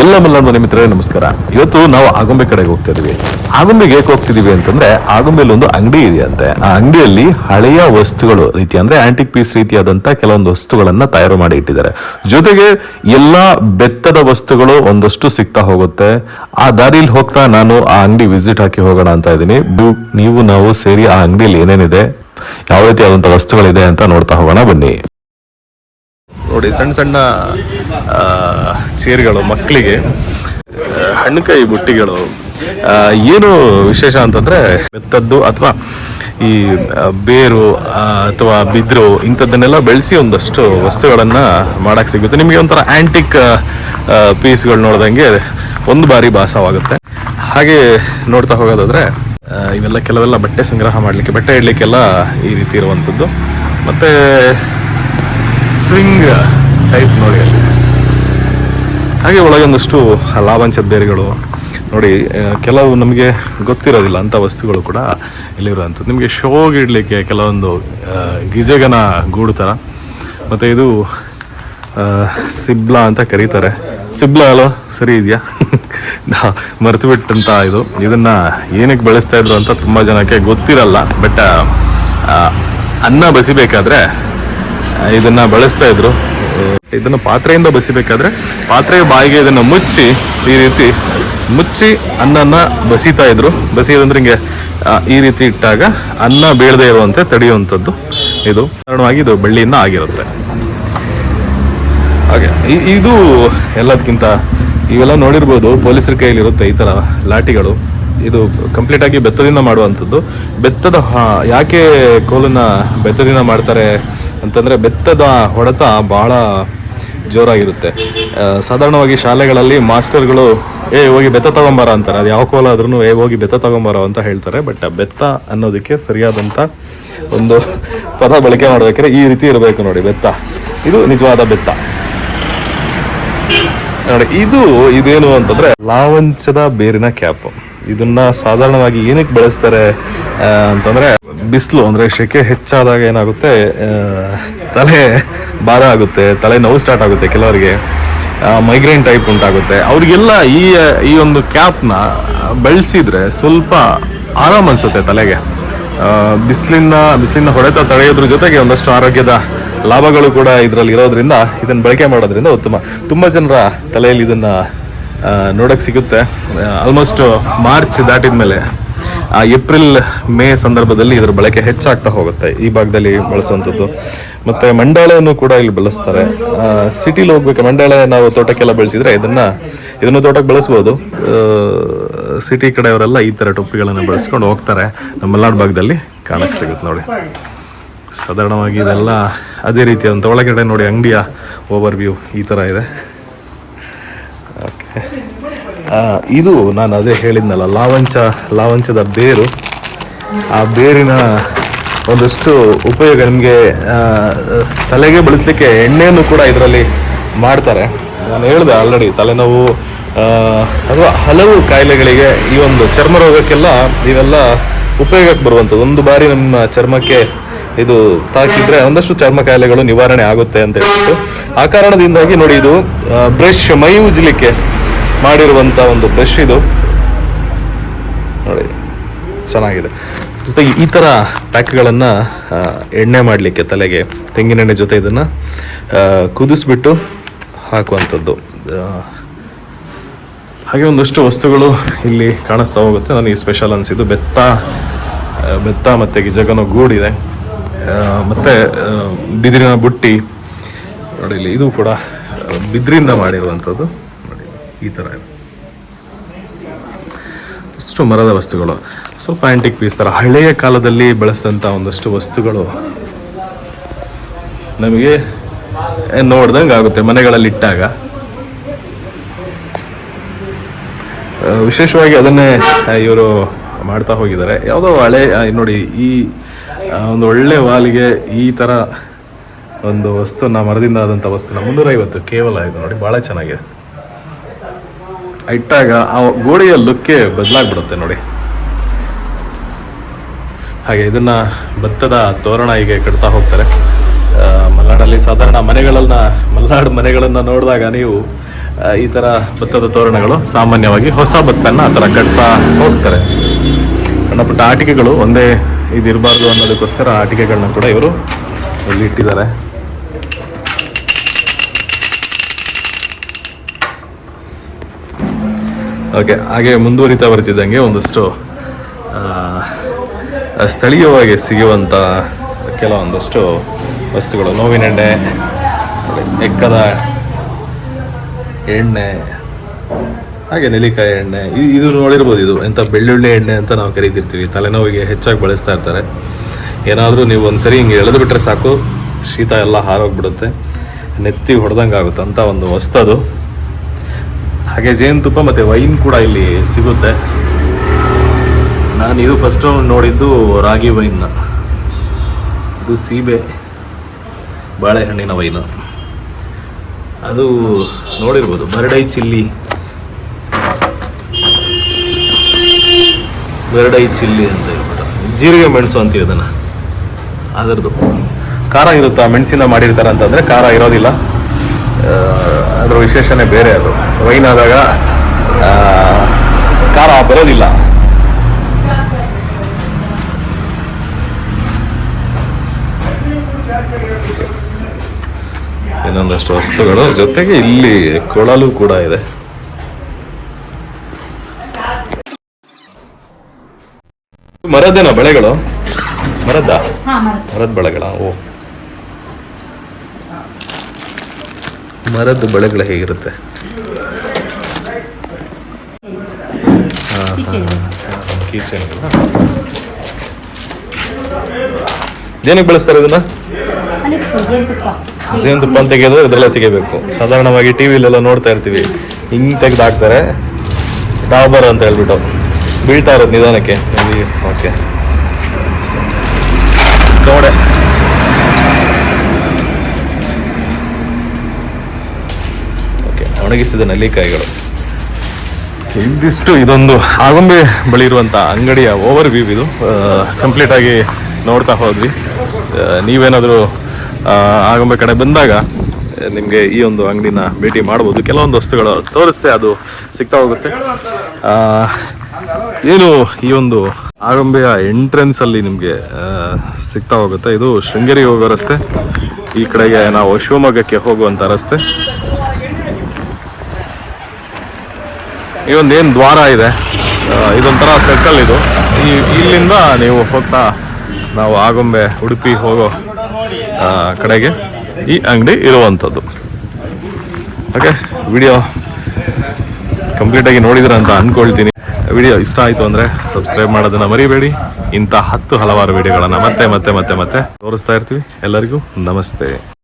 ಎಲ್ಲ ಮನೆ ಮಿತ್ರರೇ, ನಮಸ್ಕಾರ. ಇವತ್ತು ನಾವು ಆಗುಂಬೆ ಕಡೆಗೆ ಹೋಗ್ತಾ ಇದೀವಿ. ಆಗುಂಬೆಗೆ ಏಕೆ ಹೋಗ್ತಿದೀವಿ ಅಂತಂದ್ರೆ ಆಗುಂಬೆಲಿ ಒಂದು ಅಂಗಡಿ ಇದೆಯಂತೆ. ಆ ಅಂಗಡಿಯಲ್ಲಿ ಹಳೆಯ ವಸ್ತುಗಳು ರೀತಿ ಅಂದ್ರೆ ಆಂಟಿಕ್ ಪೀಸ್ ರೀತಿಯಾದಂತ ಕೆಲವೊಂದು ವಸ್ತುಗಳನ್ನ ತಯಾರು ಮಾಡಿ ಇಟ್ಟಿದ್ದಾರೆ. ಜೊತೆಗೆ ಎಲ್ಲಾ ಬೆತ್ತದ ವಸ್ತುಗಳು ಒಂದಷ್ಟು ಸಿಗ್ತಾ ಹೋಗುತ್ತೆ. ಆ ದಾರಿಯಲ್ಲಿ ಹೋಗ್ತಾ ನಾನು ಆ ಅಂಗಡಿ ವಿಸಿಟ್ ಹಾಕಿ ಹೋಗೋಣ ಅಂತ ಇದ್ದೀನಿ. ನೀವು, ನಾವು ಸೇರಿ ಆ ಅಂಗಡಿಯಲ್ಲಿ ಏನೇನಿದೆ, ಯಾವ ರೀತಿಯಾದಂತ ವಸ್ತುಗಳಿದೆ ಅಂತ ನೋಡ್ತಾ ಹೋಗೋಣ ಬನ್ನಿ. ನೋಡಿ, ಸಣ್ಣ ಸಣ್ಣ ಚೇರ್ಗಳು ಮಕ್ಕಳಿಗೆ ಹಣ್ಣುಕಾಯಿ ಬುಟ್ಟಿಗಳು ಏನು ವಿಶೇಷ ಅಂತಂದರೆ ಮೆತ್ತದ್ದು ಅಥವಾ ಈ ಬೇರು ಅಥವಾ ಬಿದ್ರು, ಇಂಥದ್ದನ್ನೆಲ್ಲ ಬೆಳೆಸಿ ಒಂದಷ್ಟು ವಸ್ತುಗಳನ್ನು ಮಾಡೋಕ್ಕೆ ಸಿಗುತ್ತೆ. ನಿಮಗೆ ಒಂಥರ ಆ್ಯಂಟಿಕ್ ಪೀಸ್ಗಳು ನೋಡ್ದಂಗೆ ಒಂದು ಬಾರಿ ಭಾಸವಾಗುತ್ತೆ. ಹಾಗೆ ನೋಡ್ತಾ ಹೋಗೋದಾದರೆ ಇವೆಲ್ಲ ಕೆಲವೆಲ್ಲ ಬಟ್ಟೆ ಸಂಗ್ರಹ ಮಾಡಲಿಕ್ಕೆ, ಬಟ್ಟೆ ಇಡಲಿಕ್ಕೆಲ್ಲ ಈ ರೀತಿ ಇರುವಂಥದ್ದು. ಮತ್ತೆ ಸ್ವಿಂಗ್ ಟೈಪ್ ನೋಡಿ ಅಲ್ಲಿ. ಹಾಗೆ ಒಳಗೊಂದಷ್ಟು ಲಾವಂಚದ ಬೇರುಗಳು ನೋಡಿ ಕೆಲವು ನಮಗೆ ಗೊತ್ತಿರೋದಿಲ್ಲ ಅಂಥ ವಸ್ತುಗಳು ಕೂಡ ಇಲ್ಲಿರುವಂಥದ್ದು. ನಿಮಗೆ ಶೋಗೆ ಇಡಲಿಕ್ಕೆ ಕೆಲವೊಂದು ಗಿಜೆಗನ ಗೂಡು ಥರ ಮತ್ತು ಇದು ಸಿಬ್ಲಾ ಅಂತ ಕರೀತಾರೆ. ಸಿಬ್ಲಾ ಅಲೋ, ಸರಿ ಇದೆಯಾ? ಮರೆತು ಬಿಟ್ಟಂತ ಇದು. ಇದನ್ನು ಏನಕ್ಕೆ ಬೆಳೆಸ್ತಾ ಇದ್ರು ಅಂತ ತುಂಬ ಜನಕ್ಕೆ ಗೊತ್ತಿರಲ್ಲ. ಬಟ್ ಅನ್ನ ಬಸಿಬೇಕಾದ್ರೆ ಇದನ್ನ ಬಳಸ್ತಾ ಇದ್ರು. ಇದನ್ನು ಪಾತ್ರೆಯಿಂದ ಬಸಿಬೇಕಾದ್ರೆ ಪಾತ್ರೆಯ ಬಾಯಿಗೆ ಇದನ್ನ ಮುಚ್ಚಿ ಈ ರೀತಿ ಮುಚ್ಚಿ ಅನ್ನನ ಬಸಿತಾ ಇದ್ರು. ಬಸಿಯೋದಂದ್ರೆ ಹಿಂಗೆ ಈ ರೀತಿ ಇಟ್ಟಾಗ ಅನ್ನ ಬೀಳದೆ ಇರುವಂತೆ ತಡೆಯುವಂಥದ್ದು ಇದು. ಕಾರಣವಾಗಿ ಇದು ಬೆಳ್ಳಿಯಿಂದ ಆಗಿರುತ್ತೆ. ಹಾಗೆ ಇದು ಎಲ್ಲದಕ್ಕಿಂತ ಇವೆಲ್ಲ ನೋಡಿರ್ಬೋದು. ಪೊಲೀಸರ ಕೈಯಲ್ಲಿ ಇರುತ್ತೆ ಈ ತರ ಲಾಠಿಗಳು. ಇದು ಕಂಪ್ಲೀಟ್ ಆಗಿ ಬೆತ್ತದಿಂದ ಮಾಡುವಂಥದ್ದು. ಬೆತ್ತದ ಯಾಕೆ ಕೋಲನ್ನ ಬೆತ್ತದಿಂದ ಮಾಡ್ತಾರೆ ಅಂತಂದ್ರೆ ಬೆತ್ತದ ಹೊಡೆತ ಬಹಳ ಜೋರಾಗಿರುತ್ತೆ. ಸಾಧಾರಣವಾಗಿ ಶಾಲೆಗಳಲ್ಲಿ ಮಾಸ್ಟರ್ಗಳು, ಏ, ಹೋಗಿ ಬೆತ್ತ ತಗೊಂಬಾರ ಅಂತಾರೆ. ಅದು ಯಾವ ಕೋಲ ಆದ್ರೂ ಏ, ಹೋಗಿ ಬೆತ್ತ ತಗೊಂಬಾರ ಅಂತ ಹೇಳ್ತಾರೆ. ಬಟ್ ಬೆತ್ತ ಅನ್ನೋದಕ್ಕೆ ಸರಿಯಾದಂಥ ಒಂದು ಪದ ಬಳಕೆ ಮಾಡಬೇಕಾದ್ರೆ ಈ ರೀತಿ ಇರಬೇಕು ನೋಡಿ, ಬೆತ್ತ. ಇದು ನಿಜವಾದ ಬೆತ್ತ. ನೋಡಿ, ಇದು ಇದೇನು ಅಂತಂದ್ರೆ ಲಾವಂಚದ ಬೇರಿನ ಕ್ಯಾಪ್. ಇದನ್ನ ಸಾಧಾರಣವಾಗಿ ಏನಕ್ಕೆ ಬಳಸ್ತಾರೆ ಅಂತಂದ್ರೆ ಬಿಸಿಲು ಅಂದ್ರೆ ಶೆಕೆ ಹೆಚ್ಚಾದಾಗ ಏನಾಗುತ್ತೆ ತಲೆ ಭಾರ ಆಗುತ್ತೆ, ತಲೆ ನೋವು ಸ್ಟಾರ್ಟ್ ಆಗುತ್ತೆ ಕೆಲವರಿಗೆ. ಮೈಗ್ರೇನ್ ಟೈಪ್ ಉಂಟಾಗುತ್ತೆ. ಅವ್ರಿಗೆಲ್ಲ ಈ ಈ ಒಂದು ಕ್ಯಾಪ್ನ ಬೆಳೆಸಿದ್ರೆ ಸ್ವಲ್ಪ ಆರಾಮ್ ಅನಿಸುತ್ತೆ ತಲೆಗೆ. ಬಿಸಿಲಿನ ಬಿಸಿಲಿನ ಹೊಡೆತ ತಡೆಯೋದ್ರ ಜೊತೆಗೆ ಒಂದಷ್ಟು ಆರೋಗ್ಯದ ಲಾಭಗಳು ಕೂಡ ಇದರಲ್ಲಿ ಇರೋದ್ರಿಂದ ಇದನ್ನು ಬಳಕೆ ಮಾಡೋದ್ರಿಂದ ಉತ್ತಮ. ತುಂಬ ಜನರ ತಲೆಯಲ್ಲಿ ಇದನ್ನ ಆ, ನೋಡಕ್ ಸಿಗುತ್ತೆ. ಆಲ್ಮೋಸ್ಟ್ ಮಾರ್ಚ್ ದಾಟಿದ ಮೇಲೆ ಆ ಏಪ್ರಿಲ್ ಮೇ ಸಂದರ್ಭದಲ್ಲಿ ಇದರ ಬಳಕೆ ಹೆಚ್ಚಾಗ್ತಾ ಹೋಗುತ್ತೆ ಈ ಭಾಗದಲ್ಲಿ ಬಳಸುವಂಥದ್ದು. ಮತ್ತೆ ಮಂಡಾಳೆಯನ್ನು ಕೂಡ ಇಲ್ಲಿ ಬಳಸ್ತಾರೆ. ಸಿಟಿಲಿ ಹೋಗ್ಬೇಕು. ಮಂಡಾಳೆ ನಾವು ತೋಟಕ್ಕೆಲ್ಲ ಬೆಳೆಸಿದ್ರೆ ಇದನ್ನ ಇದನ್ನು ತೋಟಕ್ಕೆ ಬಳಸ್ಬೋದು. ಸಿಟಿ ಕಡೆಯವರೆಲ್ಲ ಈ ತರ ಟೊಪ್ಪಿಗಳನ್ನು ಬಳಸ್ಕೊಂಡು ಹೋಗ್ತಾರೆ. ನಮ್ಮ ಮಲೆನಾಡು ಭಾಗದಲ್ಲಿ ಕಾಣಕ್ಕೆ ಸಿಗುತ್ತೆ ನೋಡಿ. ಸಾಧಾರಣವಾಗಿ ಇದೆಲ್ಲ ಅದೇ ರೀತಿಯಾದಂಥ ಒಳಗಡೆ ನೋಡಿ ಅಂಗಡಿಯ ಓವರ್ ವ್ಯೂ ಈ ಥರ ಇದೆ. ಇದು ನಾನು ಅದೇ ಹೇಳಿದ್ನಲ್ಲ, ಲಾವಂಚ, ಲಾವಂಚದ ಬೇರು. ಆ ಬೇರಿನ ಒಂದಷ್ಟು ಉಪಯೋಗ ನಿಮಗೆ ತಲೆಗೆ ಬಳಸಲಿಕ್ಕೆ ಎಣ್ಣೆಯನ್ನು ಕೂಡ ಇದರಲ್ಲಿ ಮಾಡ್ತಾರೆ. ನಾನು ಹೇಳಿದೆ ಆಲ್ರೆಡಿ ತಲೆನೋವು ಅಥವಾ ಹಲವು ಕಾಯಿಲೆಗಳಿಗೆ ಈ ಒಂದು ಚರ್ಮ ರೋಗಕ್ಕೆಲ್ಲ ಇವೆಲ್ಲ ಉಪಯೋಗಕ್ಕೆ ಬರುವಂಥದ್ದು. ಒಂದು ಬಾರಿ ನಮ್ಮ ಚರ್ಮಕ್ಕೆ ಇದು ತಾಕಿದ್ರೆ ಒಂದಷ್ಟು ಚರ್ಮ ಕಾಯಿಲೆಗಳು ನಿವಾರಣೆ ಆಗುತ್ತೆ ಅಂತ ಹೇಳ್ಬಿಟ್ಟು. ಆ ಕಾರಣದಿಂದಾಗಿ ನೋಡಿ ಇದು ಬ್ರಷ್ ಮೈ ಉಜ್ಲಿಕ್ಕೆ ಮಾಡಿರುವಂತ ಒಂದು ಬ್ರಷ್ ಇದು. ನೋಡಿ, ಚೆನ್ನಾಗಿದೆ. ಜೊತೆಗೆ ಈ ಥರ ಪ್ಯಾಕ್ಗಳನ್ನು ಎಣ್ಣೆ ಮಾಡಲಿಕ್ಕೆ, ತಲೆಗೆ ತೆಂಗಿನೆಣ್ಣೆ ಜೊತೆ ಇದನ್ನು ಕುದಿಸ್ಬಿಟ್ಟು ಹಾಕುವಂಥದ್ದು. ಹಾಗೆ ಒಂದಷ್ಟು ವಸ್ತುಗಳು ಇಲ್ಲಿ ಕಾಣಿಸ್ತಾ ಹೋಗುತ್ತೆ. ನನಗೆ ಸ್ಪೆಷಲ್ ಅನಿಸಿದ್ದು ಬೆತ್ತ ಬೆತ್ತ ಮತ್ತು ಗಿಜಗನೋ ಗೂಡಿದೆ ಮತ್ತು ಬಿದಿರಿನ ಬುಟ್ಟಿ. ನೋಡಿ, ಇಲ್ಲಿ ಇದು ಕೂಡ ಬಿದಿರಿಂದ ಮಾಡಿರುವಂಥದ್ದು. ಈ ಥರ ಇದೆ. ಅಷ್ಟು ಮರದ ವಸ್ತುಗಳು. ಸ್ವಲ್ಪ ಆಂಟಿಕ್ ಪೀಸ್ ಥರ ಹಳೆಯ ಕಾಲದಲ್ಲಿ ಬಳಸಿದಂಥ ಒಂದಷ್ಟು ವಸ್ತುಗಳು. ನಮಗೆ ನೋಡ್ದಂಗೆ ಆಗುತ್ತೆ ಮನೆಗಳಲ್ಲಿ ಇಟ್ಟಾಗ. ವಿಶೇಷವಾಗಿ ಅದನ್ನೇ ಇವರು ಮಾಡ್ತಾ ಹೋಗಿದ್ದಾರೆ. ಯಾವುದೋ ಹಳೆ ನೋಡಿ, ಈ ಒಂದು ಒಳ್ಳೆ ವಾಲಿಗೆ ಈ ಥರ ಒಂದು ವಸ್ತುನ, ಮರದಿಂದ ಆದಂಥ ವಸ್ತುನ ಮುನ್ನೂರೈವತ್ತು ಕೇವಲ ಇದು ನೋಡಿ ಭಾಳ ಚೆನ್ನಾಗಿದೆ. ಇಟ್ಟಾಗ ಆ ಗೋಡೆಯ ಲುಕ್ಕೆ ಬದಲಾಗ್ಬಿಡುತ್ತೆ ನೋಡಿ. ಹಾಗೆ ಇದನ್ನ ಭತ್ತದ ತೋರಣ ಹೀಗೆ ಕಟ್ತಾ ಹೋಗ್ತಾರೆ. ಮಲೆನಾಡಲ್ಲಿ ಸಾಧಾರಣ ಮನೆಗಳನ್ನ, ಮಲೆನಾಡು ಮನೆಗಳನ್ನ ನೋಡಿದಾಗ ನೀವು ಈ ಥರ ಭತ್ತದ ತೋರಣಗಳು ಸಾಮಾನ್ಯವಾಗಿ ಹೊಸ ಭತ್ತನ ಆ ಥರ ಕಟ್ತಾ ಹೋಗ್ತಾರೆ. ಸಣ್ಣ ಪುಟ್ಟ ಆಟಿಕೆಗಳು ಒಂದೇ ಇದಿರಬಾರ್ದು ಅನ್ನೋದಕ್ಕೋಸ್ಕರ ಆಟಿಕೆಗಳನ್ನ ಕೂಡ ಇವರು ಇಲ್ಲಿ ಇಟ್ಟಿದ್ದಾರೆ. ಓಕೆ ಹಾಗೆ ಮುಂದುವರಿತಾ ಬರ್ತಿದ್ದಂಗೆ ಒಂದಷ್ಟು ಸ್ಥಳೀಯವಾಗಿ ಸಿಗುವಂಥ ಕೆಲವೊಂದಷ್ಟು ವಸ್ತುಗಳು. ನೋವಿನ ಎಣ್ಣೆ ಎಕ್ಕದ ಎಣ್ಣೆ, ಹಾಗೆ ನೆಲ್ಲಿಕಾಯಿ ಎಣ್ಣೆ. ಇದು ನೋಡಿರ್ಬೋದು ಇದು. ಎಂಥ ಬೆಳ್ಳುಳ್ಳಿ ಎಣ್ಣೆ ಅಂತ ನಾವು ಕರಿತಿರ್ತೀವಿ. ತಲೆನೋವಿಗೆ ಹೆಚ್ಚಾಗಿ ಬಳಸ್ತಾ ಇರ್ತಾರೆ. ಏನಾದರೂ ನೀವು ಒಂದ್ಸರಿ ಹಿಂಗೆ ಎಳೆದು ಬಿಟ್ಟರೆ ಸಾಕು. ಶೀತ ಎಲ್ಲ ಹಾರೋಗ್ಬಿಡುತ್ತೆ. ನೆತ್ತಿ ಹೊಡೆದಂಗೆ ಆಗುತ್ತೆ ಅಂತ ಒಂದು ವಸ್ತು ಅದು. ಹಾಗೆ ಜೇನುತುಪ್ಪ ಮತ್ತು ವೈನ್ ಕೂಡ ಇಲ್ಲಿ ಸಿಗುತ್ತೆ. ನಾನು ಇದು ಫಸ್ಟ್ ನೋಡಿದ್ದು ರಾಗಿ ವೈನ್ನ ಇದು ಸೀಬೆ, ಬಾಳೆಹಣ್ಣಿನ ವೈನು. ಅದು ನೋಡಿರ್ಬೋದು, ಬರಡೈ ಚಿಲ್ಲಿ. ಬರಡೈ ಚಿಲ್ಲಿ ಅಂತ ಹೇಳ್ಬಿಟ್ಟು. ಜೀರಿಗೆ ಮೆಣಸು ಅಂತೀವಿ ಅದನ್ನು. ಅದರದ್ದು. ಖಾರ ಇರುತ್ತಾ? ಮೆಣಸಿನ ಮಾಡಿರ್ತಾರೆ ಅಂತಂದರೆ ಖಾರ ಇರೋದಿಲ್ಲ. ಅದ್ರ ವಿಶೇಷನೇ ಬೇರೆ ಅದು. ವೈನ್ ಆದಾಗ ಆ, ಖಾರ ಬರೋದಿಲ್ಲ. ಇನ್ನೊಂದಷ್ಟು ವಸ್ತುಗಳು. ಜೊತೆಗೆ ಇಲ್ಲಿ ಕೊಳಲು ಕೂಡ ಇದೆ. ಮರದ್ದೇನ ಬಳೆಗಳು? ಮರದ? ಹಾ ಮರದ ಬೆಳೆಗಳ ಓ. ಮರದ ಬಳೆಗಳು ಹೇಗಿರುತ್ತೆ? ಜೇನಿಗೆ ಏನಕ್ಕೆ ಬಳಸ್ತಾರೆ ಇದನ್ನ? ಜೇನು ಜೇನುತುಪ್ಪ. ತೆಗೆದು ಅಂತ ತೆಗೆಯೋದು ಇದ್ರಲ್ಲ ತೆಗಿಬೇಕು. ಸಾಧಾರಣವಾಗಿ ಟಿ ವಿಲೆಲ್ಲ ನೋಡ್ತಾ ಇರ್ತೀವಿ. ಹಿಂಗೆ ತೆಗೆದು ಹಾಕ್ತಾರೆ. ಡಾಬರ್ ಅಂತ ಹೇಳ್ಬಿಟ್ಟು. ಬೀಳ್ತಾ ಇರೋದು ನಿಧಾನಕ್ಕೆ. ಓಕೆ ನೋಡೆ. ಒಣಗಿಸಿದ ನೆಲ್ಲಿಕಾಯಿಗಳು. ಇದಿಷ್ಟು ಇದೊಂದು ಆಗುಂಬೆ ಬಳಿ ಇರುವಂಥ ಅಂಗಡಿಯ ಓವರ್ ವ್ಯೂ ಇದು ಕಂಪ್ಲೀಟ್ ಆಗಿ ನೋಡ್ತಾ ಹೋದ್ವಿ. ನೀವೇನಾದರೂ ಆಗುಂಬೆ ಕಡೆ ಬಂದಾಗ ನಿಮಗೆ ಈ ಒಂದು ಅಂಗಡಿನ ಭೇಟಿ ಮಾಡ್ಬೋದು. ಕೆಲವೊಂದು ವಸ್ತುಗಳು ತೋರಿಸ್ತೆ ಅದು ಸಿಗ್ತಾ ಹೋಗುತ್ತೆ. ಏನು ಈ ಒಂದು ಆಗುಂಬೆಯ ಎಂಟ್ರೆನ್ಸ್ ಅಲ್ಲಿ ನಿಮಗೆ ಸಿಗ್ತಾ ಹೋಗುತ್ತೆ. ಇದು ಶೃಂಗೇರಿ ಹೋಗೋ ರಸ್ತೆ. ಈ ಕಡೆಗೆ ನಾವು ಶಿವಮೊಗ್ಗಕ್ಕೆ ಹೋಗುವಂಥ ರಸ್ತೆ. ಈ ಒಂದು ಏನು ದ್ವಾರ ಇದೆ. ಇದೊಂಥರ ಸರ್ಕಲ್ ಇದು. ಇಲ್ಲಿಂದ ನೀವು ಹೋಗ್ತಾ ನಾವು ಆಗುಂಬೆ ಉಡುಪಿ ಹೋಗೋ ಕಡೆಗೆ ಈ ಅಂಗಡಿ ಇರುವಂಥದ್ದು. ಓಕೆ ವಿಡಿಯೋ ಕಂಪ್ಲೀಟಾಗಿ ನೋಡಿದ್ರ ಅಂತ ಅಂದ್ಕೊಳ್ತೀನಿ ವಿಡಿಯೋ ಇಷ್ಟ ಆಯಿತು ಅಂದರೆ ಸಬ್ಸ್ಕ್ರೈಬ್ ಮಾಡೋದನ್ನ ಮರಿಬೇಡಿ. ಇಂಥ ಹತ್ತು ಹಲವಾರು ವಿಡಿಯೋಗಳನ್ನು ಮತ್ತೆ ಮತ್ತೆ ಮತ್ತೆ ಮತ್ತೆ ತೋರಿಸ್ತಾ ಇರ್ತೀವಿ. ಎಲ್ಲರಿಗೂ ನಮಸ್ತೆ.